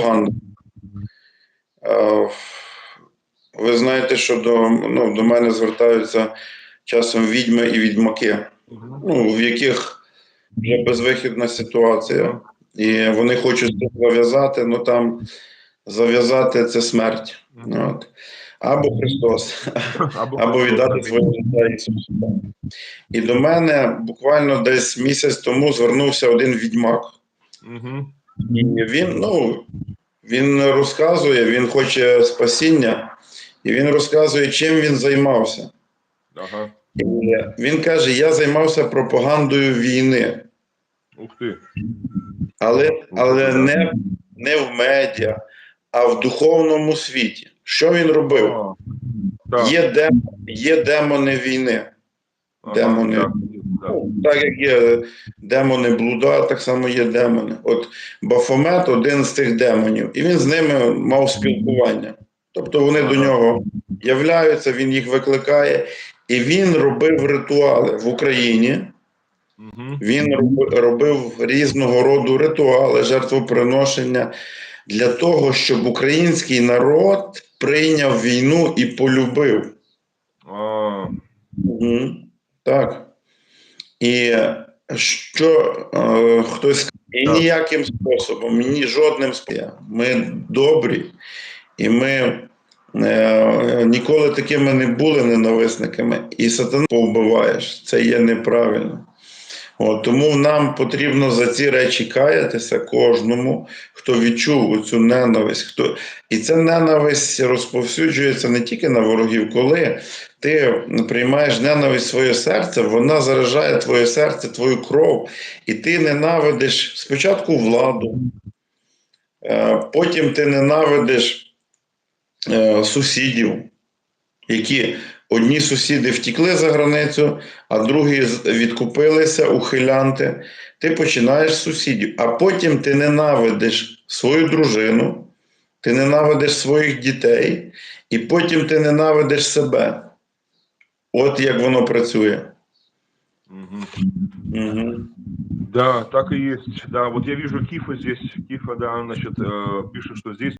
пропаганди. Е, Ви знаєте, що до, ну, до мене звертаються часом відьми і відьмаки, ну, в яких вже безвихідна ситуація, і вони хочуть це зав'язати, ну там зав'язати це смерть. От. Або Христос, або віддати своє життя Ісусу. І до мене буквально десь місяць тому звернувся один відьмак. Угу. І він, ну, він розказує, він хоче спасіння, і він розказує, чим він займався. Ага. І він каже: Я займався пропагандою війни, Ух ти. але, але не, не в медіа, а в духовному світі. Що він робив? А, Так. Є, дем, є демони війни. Ага, демони. так. Ну, так як є демони блуда, так само є демони. От Бафомет один з тих демонів, і він з ними мав спілкування. Тобто вони до нього являються, він їх викликає, і він робив ритуали в Україні. Він робив різного роду ритуали, жертвоприношення для того, щоб український народ прийняв війну і полюбив. А, Угу. Так. І що е, хтось і ніяким способом, ні жодним способом. Ми добрі, і ми е, ніколи такими не були ненависниками. І сатану повбиваєш. Це є неправильно. От, тому нам потрібно за ці речі каятися кожному, хто відчув цю ненависть. Хто... І ця ненависть розповсюджується не тільки на ворогів, коли ти приймаєш ненависть в своє серце, вона заражає твоє серце, твою кров, і ти ненавидиш спочатку владу, е, потім ти ненавидиш е, сусідів, які одні сусіди втікли за границю, а другі відкупилися, ухилянти. Ти починаєш з сусідів, а потім ти ненавидиш свою дружину, ти ненавидиш своїх дітей, і потім ти ненавидиш себе. От як воно працює. мгм. Угу. Да, так и есть. Да, вот я вижу Кифа здесь. Кифа, да, значит, э, пишет, что здесь